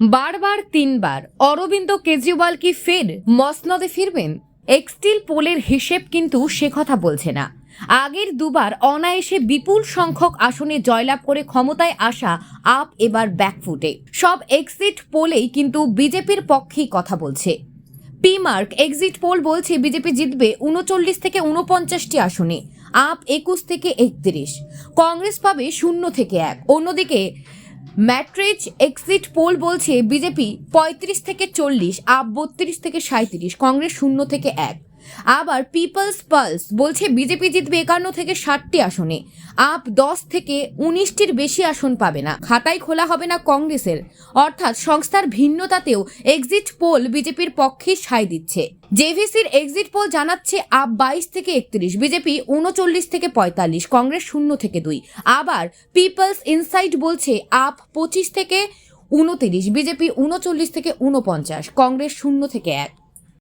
বারবার, তিনবার। অরবিন্দ কেজরিওয়াল কি ফের মসনদে ফিরবেন? এক্সটিল পোলের হিসেব কিন্তু সে কথা বলছে না। আগের দুবার অনায়াসে বিপুল সংখ্যক আসনে জয়লাভ করে ক্ষমতায় আসা আপ এবার ব্যাকফুটে। সব এক্সিট পোলেই কিন্তু বিজেপির পক্ষেই কথা বলছে। পি মার্ক, এক্সিট পোল বলছে বিজেপি জিতবে উনচল্লিশ থেকে উনপঞ্চাশটি আসনে, আপ একুশ থেকে একত্রিশ। কংগ্রেস পাবে শূন্য থেকে এক। অন্যদিকে ম্যাট্রিজ এক্সিট পোল বলছে বিজেপি পঁয়ত্রিশ থেকে চল্লিশ, আপ বত্রিশ থেকে সাঁত্রিশ কংগ্রেস শূন্য থেকে এক। আবার পিপলস পালস বলছে বিজেপি জিতবে একান্ন থেকে ষাটটি আসনে। আপ দশ থেকে উনিশটির বেশি আসন পাবে না। খাতায় খোলা হবে না কংগ্রেসের। অর্থাৎ সংস্থার ভিন্নতাতেও এক্সিট পোল বিজেপির পক্ষে সায় দিচ্ছে। জেভিসির এক্সিট পোল জানাচ্ছে আপ বাইশ থেকে একত্রিশ, বিজেপি উনচল্লিশ থেকে পঁয়তাল্লিশ, কংগ্রেস শূন্য থেকে দুই। আবার পিপলস ইনসাইট বলছে আপ পঁচিশ থেকে উনতিরিশ, বিজেপি উনচল্লিশ থেকে উনপঞ্চাশ, কংগ্রেস শূন্য থেকে এক।